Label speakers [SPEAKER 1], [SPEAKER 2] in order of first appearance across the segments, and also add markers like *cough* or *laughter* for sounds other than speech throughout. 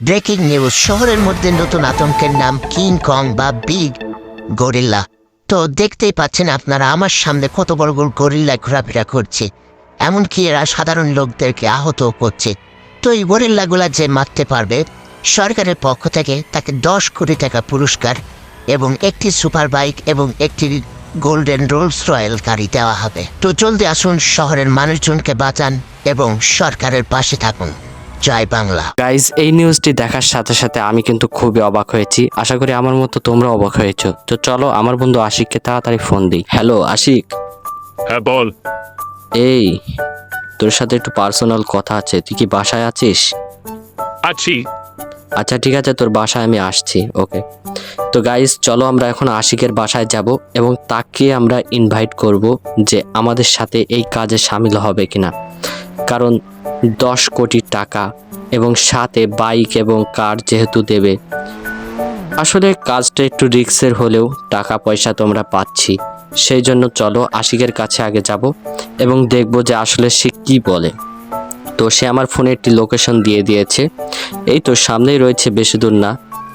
[SPEAKER 1] Breaking news শহরের মধ্যে নতুন আতঙ্কের নাম কিং কং বা বিগ গরিল্লা। তো দেখতেই পাচ্ছেন আপনারা আমার সামনে কত বড় বড় গরিল্লা ঘোরাফেরা করছে। এমনকি এরা সাধারণ লোকদেরকে আহত করছে। তো এই গরিল্লাগুলা যে মারতে পারবে, সরকারের পক্ষ থেকে তাকে দশ কোটি টাকা পুরস্কার এবং একটি সুপার বাইক এবং একটি গোল্ডেন রোলস রয়্যাল গাড়ি দেওয়া হবে। তো জলদি আসুন শহরের মানুষজনকে বাঁচান এবং সরকারের পাশে থাকুন। জয় বাংলা।
[SPEAKER 2] গাইজ এই নিউজটি দেখার সাথে সাথে আমি কিন্তু খুবই অবাক হয়েছি। আশা করি আমার মতো তোমরা অবাক হয়েছো। তো চলো আমার বন্ধু আশিককে তাড়াতাড়ি ফোন দিই। হ্যালো আশিক।
[SPEAKER 3] হ্যাঁ বল।
[SPEAKER 2] এই তোর সাথে একটু পার্সোনাল কথা আছে। তুই কি বাসায় আছিস?
[SPEAKER 3] আছি।
[SPEAKER 2] আচ্ছা ঠিক আছে তোর বাসায় আমি আসছি। ওকে তো গাইজ চলো আমরা এখন আশিকের বাসায় যাব এবং তাকে আমরা ইনভাইট করব যে আমাদের সাথে এই কাজে সামিল হবে কিনা। কারণ দশ কোটি টাকা এবং সাথে বাইক এবং কার যেহেতু দেবে। আসলে কাজটা একটু রিক্সের হলেও টাকা পয়সা তোমরা পাচ্ছি। সেই জন্য চলো আশিকের কাছে আগে যাব এবং দেখব যে আসলে সে কি বলে। তো সে আমার ফোনে একটি লোকেশন দিয়ে দিয়েছে। এই তো সামনেই রয়েছে বেশি দূর না।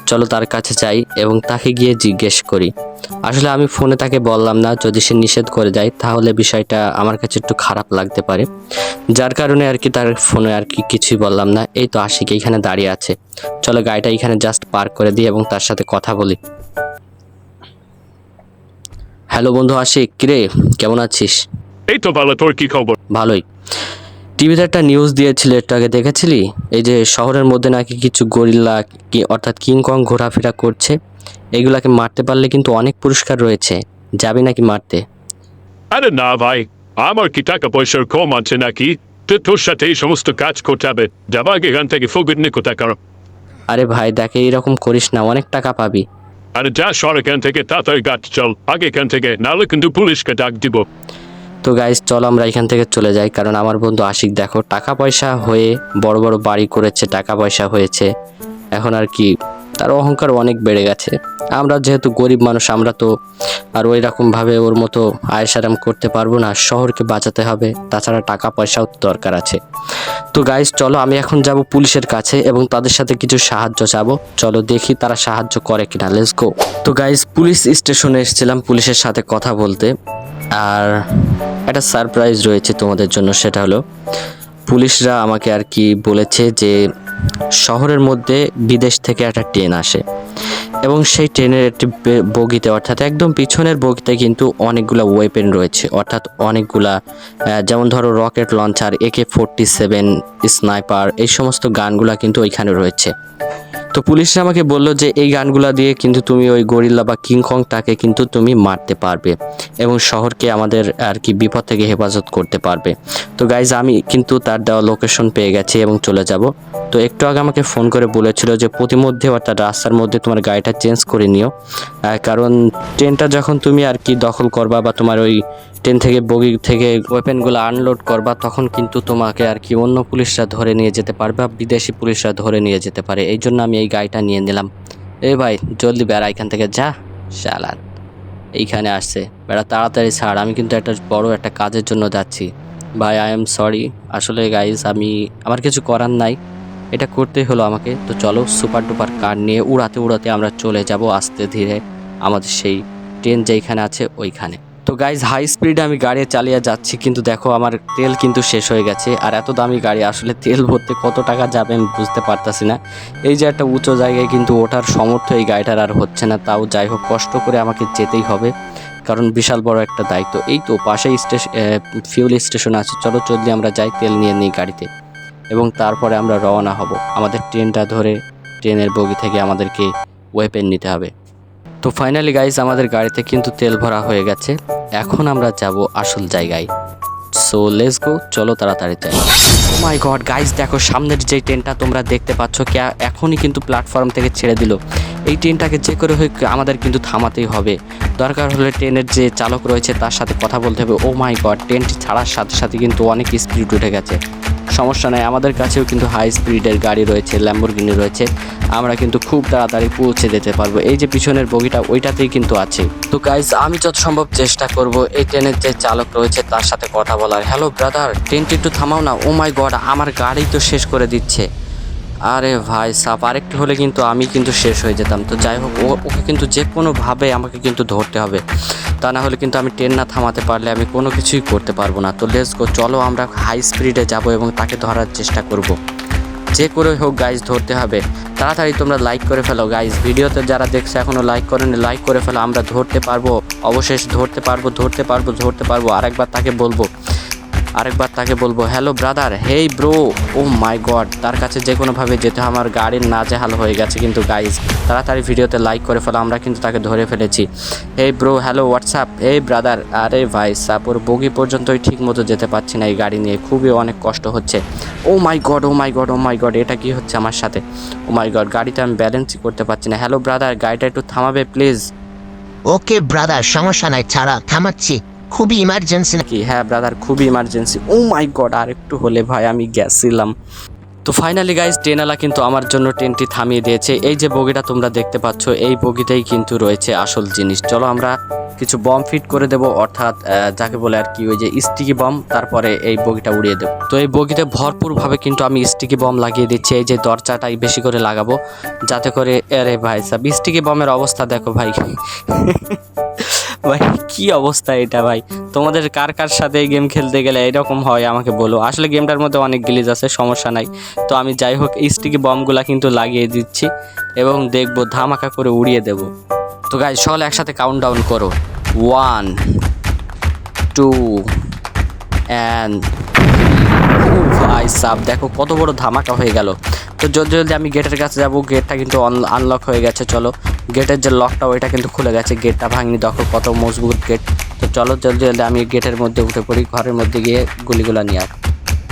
[SPEAKER 2] চলো তার কাছে যাই এবং তাকে গিয়ে জিজ্ঞেস করি। আসলে আমি ফোনে তাকে বললাম না যদি সে নিষেধ করে দেয় তাহলে বিষয়টা আমার কাছে একটু খারাপ লাগতে পারে। যার কারণে আর কি তার ফোনে আর কি কিছুই বললাম না। এই তো আশিক এইখানে দাঁড়িয়ে আছে। চলো গাড়িটা এখানে জাস্ট পার্ক করে দিই এবং তার সাথে কথা বলি। হ্যালো বন্ধু আশিক কিরে? কেমন আছিস?
[SPEAKER 3] এই তো ভালো তোর কি খবর?
[SPEAKER 2] ভালোই। টিভিতে একটা নিউজ দিয়েছিল একটু আগে দেখেছিলি? এই যে শহরের মধ্যে নাকি কিছু গরিল্লা কি অর্থাৎ কিংকং ঘোরাফেরা করছে। এগুলাকে মারতে পারলে কিন্তু অনেক পুরস্কার রয়েছে। যাবি নাকি মারতে?
[SPEAKER 3] আরে না ভাই আমার কি টাকা পয়সার কম আছে নাকি? তো তোর সাথে এই সমস্ত কাজ করতে হবে। যাবা আগে এখান থেকে ফোবিট নিকোতা করো?
[SPEAKER 2] আরে ভাই দেখে এরকম করিস না অনেক টাকা পাবি।
[SPEAKER 3] আরে যা সর এখান থেকে তাড়াতাড়ি গাছ চল। আগে এখান থেকে নাহলে কিন্তু পুলিশকে ডাক দিব।
[SPEAKER 2] তো গাইজ চল আমরা এখান থেকে চলে যাই। কারণ আমার বন্ধু আশিক, দেখো, টাকা পয়সা হয়ে বড় বড় বাড়ি করেছে, টাকা পয়সা হয়েছে। এখন আর কি, তার অহংকার অনেক বেড়ে গেছে। আমরা যেহেতু গরিব মানুষ, আমরা তো আর ওই রকমভাবে ওর মতো আয়েসারাম করতে পারব না, শহরকে বাঁচাতে হবে। তাছাড়া টাকা পয়সাও দরকার আছে। তো গাইজ চলো, আমি এখন যাব পুলিশের কাছে এবং তাদের সাথে কিছু সাহায্য চাবো। চলো দেখি তারা সাহায্য করে কিনা লেটস গো তো গাইজ পুলিশ স্টেশনে এসেছিলাম পুলিশের সাথে কথা বলতে। আর একটা সারপ্রাইজ রয়েছে তোমাদের জন্য, সেটা হলো পুলিশরা আমাকে আর কি বলেছে যে শহরের মধ্যে বিদেশ থেকে একটা ট্রেন আসে। এবং সেই ট্রেনের একটি বগিতে, অর্থাৎ একদম পিছনের বগিতে কিন্তু অনেকগুলা ওয়েপেন রয়েছে, অর্থাৎ অনেকগুলা যেমন ধরো rocket launcher AK forty seven sniper এই সমস্ত গানগুলা কিন্তু ওইখানে রয়েছে। তো পুলিশরা আমাকে বলল যে, এই গানগুলা দিয়ে কিন্তু তুমি ওই গরিল্লা বা কিংকংটাকে কিন্তু তুমি মারতে পারবে এবং শহরকে আমাদের আর কি বিপদ থেকে হেফাজত করতে পারবে। তো গাইজ আমি কিন্তু তার দেওয়া লোকেশন পেয়ে গেছি এবং চলে যাব। তো একটু আগে আমাকে ফোন করে বলেছিল যে প্রতিমধ্যে অর্থাৎ রাস্তার মধ্যে তোমার গাড়িটা চেঞ্জ করে নিও। কারণ ট্রেনটা যখন তুমি আর কি দখল করবা বা তোমার ওই ট্রেন থেকে বগি থেকে ওয়েপেনগুলো আনলোড করবা, তখন কিন্তু তোমাকে আর কি অন্য পুলিশরা ধরে নিয়ে যেতে পারবে বা বিদেশি পুলিশরা ধরে নিয়ে যেতে পারে। এই জন্য আমি এই গাড়িটা নিয়ে নিলাম। এ ভাই, জলদি বেড়া এখান থেকে, যা। শালার এইখানে আসছে। বেড়া, তাড়াতাড়ি ছাড়, আমি কিন্তু একটা বড় একটা কাজের জন্য যাচ্ছি। ভাই আই এম সরি আসলে গাইজ আমি, আমার কিছু করার নাই। এটা করতেই হলো আমাকে। তো চলো সুপার ডুপার কার নিয়ে উড়াতে উড়াতে আমরা চলে যাব আস্তে ধীরে আমাদের সেই ট্রেন যেইখানে আছে, ওইখানে। তো গাইজ হাই স্পিডে আমি গাড়ি চালিয়ে যাচ্ছি, কিন্তু দেখো আমার তেল কিন্তু শেষ হয়ে গেছে। আর এত দামি গাড়ি, আসলে তেল ভরতে কত টাকা যাবে আমি বুঝতে পারতাছি না। এই যে একটা উঁচু জায়গায় কিন্তু ওঠার সমর্থ এই গাড়িটার আর হচ্ছে না, তাও যাই হোক, কষ্ট করে আমাকে যেতেই হবে, কারণ বিশাল বড় একটা দায়িত্ব। এই তো পাশেই স্টেশন ফিউল স্টেশন আছে, চলো চললে আমরা যাই, তেল নিয়ে নিই গাড়িতে। এবং তারপরে আমরা রওনা হব। আমাদের ট্রেনটা ধরে ট্রেনের বগি থেকে আমাদেরকে ওয়েপেন নিতে হবে। তো ফাইনালি গাইজ আমাদের গাড়িতে কিন্তু তেল ভরা হয়ে গেছে। এখন আমরা যাব আসল জায়গায়। সো লেস গো চলো তাড়াতাড়ি ও মাই গড গাইজ দেখো, সামনের যে ট্রেনটা তোমরা দেখতে পাচ্ছ কে এখনই কিন্তু প্ল্যাটফর্ম থেকে ছেড়ে দিল। এই ট্রেনটাকে যে করে হোক, আমাদের কিন্তু থামাতেই হবে। দরকার হলে ট্রেনের যে চালক রয়েছে, তার সাথে কথা বলতে হবে। ও মাই গড ট্রেনটি ছাড়ার সাথে সাথে কিন্তু অনেক স্পিড উঠে গেছে। সমস্যা নেই। আমাদের কাছেও কিন্তু হাই স্পিডের গাড়ি রয়েছে ল্যাম্বরগিনি রয়েছে। আমরা কিন্তু খুব তাড়াতাড়ি পৌঁছে যেতে পারব। এই যে পিছনের বগিটা, ওইটাতেই কিন্তু আছে। তো গাইজ আমি যত সম্ভব চেষ্টা করব এই ট্রেনের যে চালক রয়েছে, তার সাথে কথা বলার। হ্যালো ব্রাদার ট্রেনটি একটু থামাও না। ও মাই গড আমার গাড়ি তো শেষ করে দিচ্ছে। আরে ভাই সাপ, আরেকটু হলে কিন্তু আমি কিন্তু শেষ হয়ে যেতাম। তো যাই হোক ওকে কিন্তু যে কোনোভাবে আমাকে কিন্তু ধরতে হবে। তা না হলে কিন্তু আমি ট্রেন না থামাতে পারলে আমি কোনো কিছুই করতে পারব না। তো লেটস গো চলো আমরা হাই স্পিডে যাব এবং তাকে ধরার চেষ্টা করব। যে করে হোক গাইজ ধরতে হবে। তাড়াতাড়ি তোমরা লাইক করে ফেলো গাইজ ভিডিওতে যারা দেখছে এখনও লাইক করেনি লাইক করে ফেলো। আমরা ধরতে পারব, অবশেষ ধরতে পারব ধরতে পারব ধরতে পারব। আরেকবার তাকে বলব আরেকবার তাকে বলব hello brother hey bro oh my god তার কাছে যে কোনোভাবে যেতে আমার গাড়ির নাজেহাল হয়ে গেছে কিন্তু গাইজ তাড়াতাড়ি ভিডিওতে লাইক করে ফেলো, আমরা কিন্তু তাকে ধরে ফেলেছি। হেই ব্রো হ্যালো হোয়াটসঅ্যাপ এই ব্রাদার আরে ভাই, সাপোর বগি পর্যন্তই ঠিক মতো যেতে পারছি না এই গাড়ি নিয়ে, খুবই অনেক কষ্ট হচ্ছে। ও my god oh my god oh my god এটা কি হচ্ছে আমার সাথে? ও মাই গড গাড়িতে আমি ব্যালেন্সই করতে পারছি না। হ্যালো ব্রাদার গাড়িটা একটু থামাবে প্লিজ
[SPEAKER 1] ওকে ব্রাদার সমস্যা নাই, ছাড়া, থামাচ্ছি। খুবই ইমার্জেন্সি
[SPEAKER 2] নাকি? হ্যাঁ ব্রাদার খুবই ইমার্জেন্সি ও মাই গড আর একটু হলে ভাই, আমি গেছিলাম। তো ফাইনালি গাইজ ট্রেনওয়ালা কিন্তু আমার জন্য ট্রেনটি থামিয়ে দিয়েছে। এই যে বগিটা তোমরা দেখতে পাচ্ছ, এই বগিটাই কিন্তু রয়েছে আসল জিনিস। চলো আমরা কিছু বম ফিট করে দেবো, অর্থাৎ যাকে বলে আর কি, ওই যে স্টিকি বম তারপরে এই বগিটা উড়িয়ে দেবো। তো এই বগিতে ভরপুরভাবে কিন্তু আমি স্টিকি বম লাগিয়ে দিচ্ছি, এই যে দরজাটাই বেশি করে লাগাবো, যাতে করে, আরে ভাই, সাব স্টিকি বমের অবস্থা দেখো ভাই। *laughs* ভাই, কি অবস্থা এটা ভাই? তোমাদের কার কার সাথে এই গেম খেলতে গেলে এরকম হয় আমাকে বলো। আসলে গেমটার মধ্যে অনেক গিলিজ আছে, সমস্যা নাই। তো আমি যাই হোক স্টিকি বমগুলা কিন্তু লাগিয়ে দিচ্ছি এবং দেখব, ধামাকা করে উড়িয়ে দেব। তো গাই সকলে একসাথে কাউন্ট ডাউন করো ওয়ান টু ভাই সাব, দেখো কত বড় ধামাকা হয়ে গেল। তো জলদি জলদি আমি গেটের কাছে যাব। গেটটা কিন্তু আনলক হয়ে গেছে, চলো। গেটের যে লকটা ওইটা কিন্তু খুলে গেছে। গেটটা ভাঙনি, দেখো কত মজবুত গেট। তো চলো জলদি জলদি আমি গেটের মধ্যে উঠে পড়ি, ঘরের মধ্যে গিয়ে গুলিগুলা নিয়ে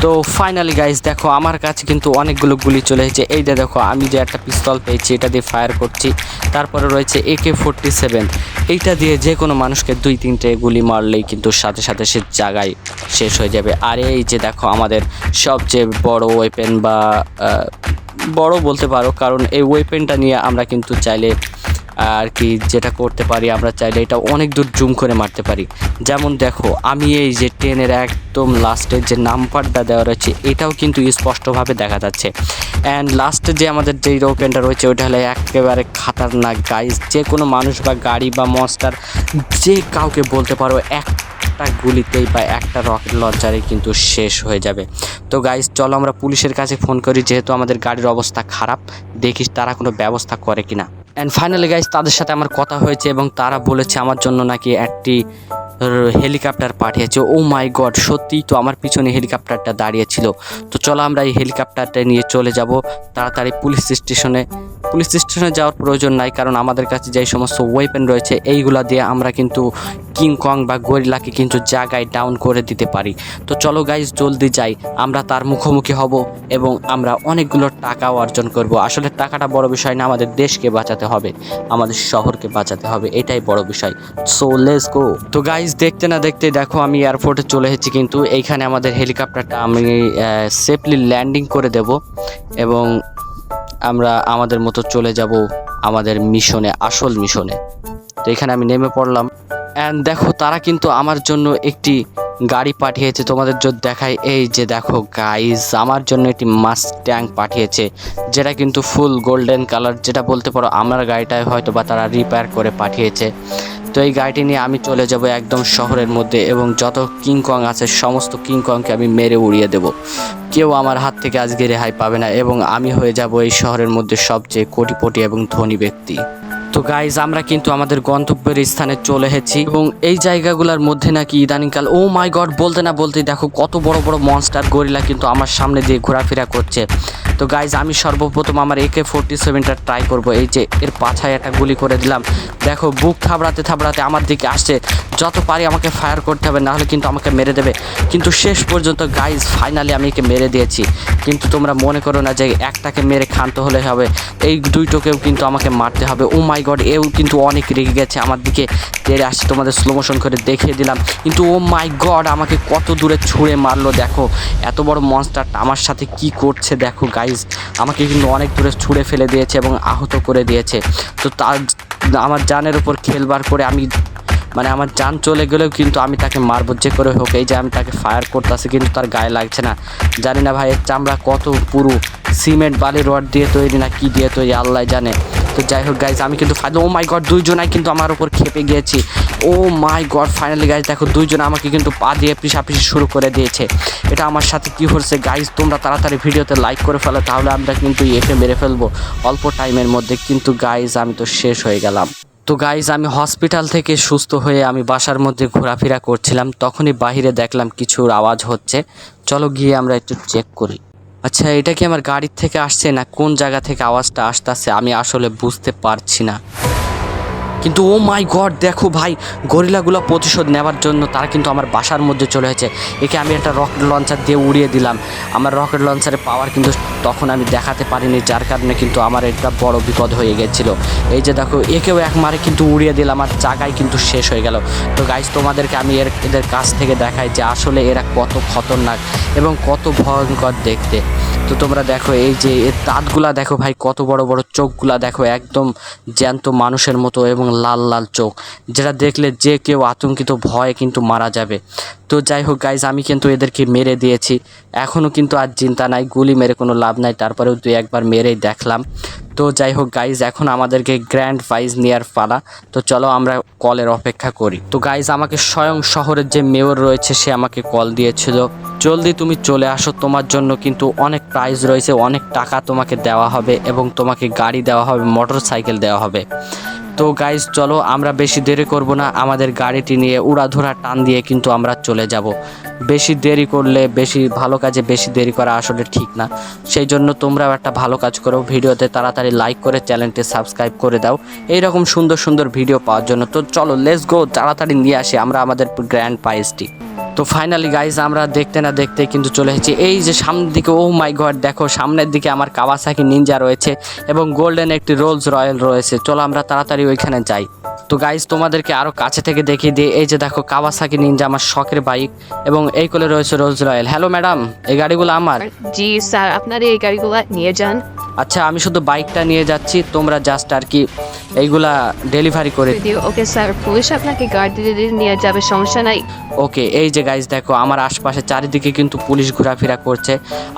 [SPEAKER 2] তো ফাইনালি গাইজ দেখো, আমার কাছে কিন্তু অনেকগুলো গুলি চলে এসেছে। এইটা দেখো, আমি যে একটা পিস্তল পেয়েছি, এটা দিয়ে ফায়ার করছি। তারপরে রয়েছে এ কে ফোরটি সেভেন এইটা দিয়ে যে কোনো মানুষকে দুই, তিনটে গুলি মারলেই কিন্তু সাথে সাথে সে জায়গায় শেষ হয়ে যাবে। আর এই যে দেখো, আমাদের সবচেয়ে বড় ওয়েপেন বা বড় বলতে পারো, কারণ এই ওয়েপেনটা নিয়ে আমরা কিন্তু চাইলে আর কি যেটা করতে পারি আমরা চাইলে এটা অনেক দূর জুম করে মারতে পারি। যেমন দেখো, আমি এই যে ট্রেনের একদম লাস্টের যে নাম্বারটা দেওয়া রয়েছে, এটাও কিন্তু স্পষ্টভাবে দেখা যাচ্ছে। অ্যান্ড লাস্টে যে আমাদের যে ওপেনটা রয়েছে, ওইটা হলে একেবারে খাতারনাক। গাইজ যে কোনো মানুষ বা গাড়ি বা মনস্টার যে কাউকে বলতে পারো এক একটা গুলিতেই বা একটা রকেট লঞ্চারে কিন্তু শেষ হয়ে যাবে। তো গাইজ চলো আমরা পুলিশের কাছে ফোন করি, যেহেতু আমাদের গাড়ির অবস্থা খারাপ দেখিস তারা কোনো ব্যবস্থা করে কিনা। অ্যান্ড ফাইনালি গাইজ তাদের সাথে আমার কথা হয়েছে এবং তারা বলেছে আমার জন্য নাকি একটি হেলিকপ্টার পাঠিয়েছে। ও মাই গড সত্যিই তো আমার পিছনে হেলিকপ্টারটা দাঁড়িয়েছিল তো চলো আমরা এই হেলিকপ্টারটা নিয়ে চলে যাব। তাড়াতাড়ি পুলিশ স্টেশনে পুলিশ স্টেশনে যাওয়ার প্রয়োজন নাই, কারণ আমাদের কাছে যে সমস্ত ওয়েপেন রয়েছে, এইগুলা দিয়ে আমরা কিন্তু কিং কং বা গরিলাকে কিন্তু জায়গায় ডাউন করে দিতে পারি। তো চলো গাইজ জলদি যাই। আমরা তার মুখোমুখি হব এবং আমরা অনেকগুলো টাকাও অর্জন করব। আসলে টাকাটা বড় বিষয় না, আমাদের দেশকে বাঁচাতে হবে, আমাদের শহরকে বাঁচাতে হবে, এটাই বড় বিষয়। সো লেস গো তো গাইজ দেখতে না দেখতে দেখো, আমি এয়ারপোর্টে চলে এসেছি, কিন্তু এইখানে আমাদের হেলিকপ্টারটা আমি সেফলি ল্যান্ডিং করে দেব এবং আমরা আমাদের মতো চলে যাব আমাদের মিশনে, আসল মিশনে। তো এখানে আমি নেমে পড়লাম। অ্যান্ড দেখো, তারা কিন্তু আমার জন্য একটি গাড়ি পাঠিয়েছে তোমাদের যদি দেখাই। এই যে দেখো গাইজ আমার জন্য একটি মাস ট্যাঙ্ক পাঠিয়েছে, যেটা কিন্তু ফুল গোল্ডেন কালার যেটা বলতে পারো আমার গাড়িটায় হয়তো বা তারা রিপেয়ার করে পাঠিয়েছে। তো এই গাড়িটি নিয়ে আমি চলে যাব একদম শহরের মধ্যে এবং যত কিংকং আছে, সমস্ত কিংকংকে আমি মেরে উড়িয়ে দেব। কেউ আমার হাত থেকে আজকে রেহাই পাবে না এবং আমি হয়ে যাব এই শহরের মধ্যে সবচেয়ে কোটিপটি এবং ধনী ব্যক্তি। তো গাইজ আমরা কিন্তু আমাদের গন্তব্যের স্থানে চলে এসেছি এবং এই জায়গাগুলোর মধ্যে নাকি ইদানিংকাল ও মাই গড বলতে না বলতে দেখো কত বড় বড় মনস্টার গরিলা কিন্তু আমার সামনে দিয়ে ঘোরাফেরা করছে। তো গাইজ আমি সর্বপ্রথম আমার একে ফোরটি সেভেনটা ট্রাই করব। এই যে এর পাছায় একটা গুলি করে দিলাম। দেখো, বুক থাবড়াতে থাবড়াতে আমার দিকে আসছে। যত পারি আমাকে ফায়ার করতে হবে, নাহলে কিন্তু আমাকে মেরে দেবে। কিন্তু শেষ পর্যন্ত গাইজ ফাইনালি আমি একে মেরে দিয়েছি। কিন্তু তোমরা মনে করো না যে একটাকে মেরে খানতে হলে হবে। এই দুইটোকেও কিন্তু আমাকে মারতে হবে। ও মাই গড, এও কিন্তু অনেক রেগে গেছে আমার দিকে। তেড়ে আসছে তোমাদের স্লো মোশন করে দেখিয়ে দিলাম। কিন্তু ও মাই গড আমাকে কত দূরে ছুঁড়ে মারলো, দেখো। এত বড় মনস্টারটা আমার সাথে কি করছে, দেখো গাইজ আমাকে কিন্তু অনেক দূরে ছুঁড়ে ফেলে দিয়েছে এবং আহত করে দিয়েছে। তো তার, আমার জানের উপর খেলবার করে আমি মানে আমার যান চলে গেলেও কিন্তু আমি তাকে মারবো যে করে হোক, এই যে আমি তাকে ফায়ার করতেছি কিন্তু তার গায়ে লাগছে না। জানি না ভাই, এর চামড়া কত পুরু সিমেন্ট বালি রড দিয়ে তৈরি না কি দিয়ে তৈরি, আল্লাহ জানে। তো যাই হোক গাইজ আমি কিন্তু ফাইনাল ও মাই গড দুইজনাই কিন্তু আমার উপর খেপে গিয়েছি। Oh my god finally guys দেখো দুইজন আমাকে কিন্তু পা দিয়ে পিসাপিসি শুরু করে দিয়েছে। এটা আমার সাথে কি হচ্ছে গাইজ তোমরা তাড়াতাড়ি ভিডিওতে লাইক করে ফেলো, তাহলে আমরা কিন্তু একে মেরে ফেলব। অল্প টাইমের মধ্যে কিন্তু গাইজ আমি তো শেষ হয়ে গেলাম। তো গাইজ আমি হসপিটাল থেকে সুস্থ হয়ে আমি বাসার মধ্যে ঘোরাফেরা করছিলাম। তখনই বাহিরে দেখলাম কিছুর আওয়াজ হচ্ছে। চলো গিয়ে আমরা একটু চেক করি। আচ্ছা এটা কি আমার গাড়ির থেকে আসছে না কোন জায়গা থেকে আওয়াজটা আসতেছে আমি আসলে বুঝতে পারছি না। কিন্তু ও মাই গড, দেখো ভাই, গরিলাগুলো প্রতিশোধ নেওয়ার জন্য তারা কিন্তু আমার বাসার মধ্যে চলে হয়েছে একে আমি একটা রকেট লঞ্চার দিয়ে উড়িয়ে দিলাম। আমার রকেট লঞ্চারের পাওয়ার কিন্তু তখন আমি দেখাতে পারিনি, যার কারণে কিন্তু আমার একটা বড় বিপদ হয়ে গেছিল। এই যে দেখো, একেও এক মারে কিন্তু উড়িয়ে দিলাম আর জায়গায় কিন্তু শেষ হয়ে গেল। তো গাইজ তোমাদেরকে আমি এর এদের কাছ থেকে দেখাই যে আসলে এরা কত খতরনাক এবং কত ভয়ঙ্কর দেখতে। তো তোমরা দেখো, এই যে এর দাঁতগুলা দেখো ভাই, কত বড় বড় চোখগুলা দেখো, একদম জ্যান্ত মানুষের মতো এবং লাল লাল চোখ। যেটা দেখলে যে কেউ আতঙ্কিত, ভয়ে কিন্তু মারা যাবে। তো যাই হোক গাইজ আমি কিন্তু এদেরকে মেরে দিয়েছি। এখনও কিন্তু আর চিন্তা নাই, গুলি মেরে কোনো লাভ নাই, তারপরেও দুই একবার মেরেই দেখলাম। তো যাই হোক গাইজ এখন আমাদেরকে গ্র্যান্ড প্রাইজ নেওয়ার পালা। তো চলো আমরা কলের অপেক্ষা করি। তো গাইজ আমাকে স্বয়ং শহরের যে মেয়র রয়েছে, সে আমাকে কল দিয়েছিল। জলদি তুমি চলে আসো, তোমার জন্য কিন্তু অনেক প্রাইজ রয়েছে, অনেক টাকা তোমাকে দেওয়া হবে এবং তোমাকে গাড়ি দেওয়া হবে মোটর সাইকেল দেওয়া হবে। তো গাইজ চলো আমরা বেশি দেরি করব না। আমাদের গাড়িটি নিয়ে উড়াধুরা টান দিয়ে কিন্তু আমরা চলে যাব। বেশি দেরি করলে বেশি ভালো কাজে বেশি দেরি করা আসলে ঠিক না। সেই জন্য তোমরাও একটা ভালো কাজ করো। ভিডিওতে তাড়াতাড়ি লাইক করে চ্যানেলটি সাবস্ক্রাইব করে দাও। এইরকম সুন্দর সুন্দর ভিডিও পাওয়ার জন্য। তো চলো লেস গো তাড়াতাড়ি নিয়ে আসি আমরা আমাদের গ্র্যান্ড প্রাইজটি তো ফাইনালি গাইজ আমরা দেখতে না দেখতে কিন্তু চলে এসেছি। এই যে সামনের দিকে ও মাই ঘর দেখো সামনের দিকে আমার কাওয়াসাকি নিনজা রয়েছে এবং গোল্ডেন একটি রোলস রয়্যাল রয়েছে। চলো আমরা তাড়াতাড়ি ওইখানে যাই। তো গাইজ তোমাদেরকে আরও কাছে থেকে দেখিয়ে দিয়ে এই যে দেখো কাওয়াসাকি নিনজা আমার শখের বাইক এবং এই কোলে রয়েছে রোলস রয়্যাল হ্যালো ম্যাডাম এই গাড়িগুলো আমার?
[SPEAKER 4] জি স্যার আপনারা এই গাড়িগুলো নিয়ে যান।
[SPEAKER 2] আচ্ছা আমি শুধু বাইকটা নিয়ে যাচ্ছি তোমরা জাস্ট আর কি এইগুলা ডেলিভারি করে
[SPEAKER 4] যদি ওকে স্যার পুলিশ আপনাকে গাড়ি দিয়ে নিয়ে যাবে সমস্যা নাই।
[SPEAKER 2] ওকে এই যে গাইজ দেখো, আমার আশপাশে চারিদিকে কিন্তু পুলিশ ঘোরাফেরা করছে।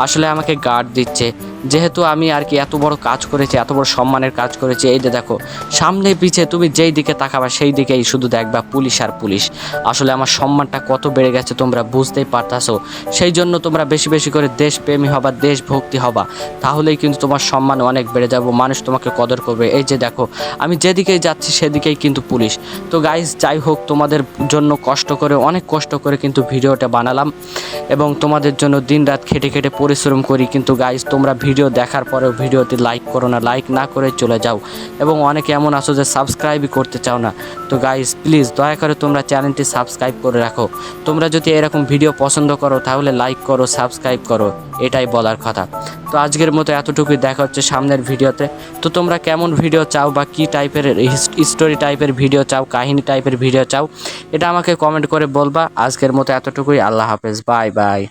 [SPEAKER 2] আসলে আমাকে গার্ড দিচ্ছে। যেহেতু আমি আর কি এত বড় কাজ করেছি, এত বড় সম্মানের কাজ করেছি, এই যে দেখো, সামনে পিছে তুমি যেই দিকে তাকাবা, সেই দিকেই শুধু দেখবা পুলিশ আর পুলিশ। আসলে আমার সম্মানটা কত বেড়ে গেছে তোমরা বুঝতেই পারতাছো। সেই জন্য তোমরা বেশি বেশি করে দেশপ্রেমী হবা, দেশভক্তি হবা। তাহলেই কিন্তু তোমার সম্মান অনেক বেড়ে যাব, মানুষ তোমাকে কদর করবে। এই যে দেখো, আমি যেদিকেই যাচ্ছি, সেদিকেই কিন্তু পুলিশ। তো গাইজ যাই হোক, তোমাদের জন্য কষ্ট করে অনেক কষ্ট করে কিন্তু ভিডিওটা বানালাম এবং তোমাদের জন্য দিনরাত খেটে খেটে পরিশ্রম করি। কিন্তু গাইজ তোমরা ভিডিও দেখার পরেও ভিডিওটি লাইক করো না লাইক না করে চলে যাও এবং অনেকে এমন আছো যে সাবস্ক্রাইবই করতে চাও না। তো গাইজ প্লিজ দয়া করে তোমরা চ্যানেলটি সাবস্ক্রাইব করে রাখো। তোমরা যদি এরকম ভিডিও পছন্দ করো, তাহলে লাইক করো সাবস্ক্রাইব করো, এটাই বলার কথা। তো আজকের মতো এতটুকুই, দেখা হচ্ছে সামনের ভিডিওতে। তো তোমরা কেমন ভিডিও চাও বা কী টাইপের স্টোরি টাইপের ভিডিও চাও, কাহিনী টাইপের ভিডিও চাও, এটা আমাকে কমেন্ট করে বলবা। আজকের মতো এতটুকুই। আল্লাহ হাফেজ। Bye bye.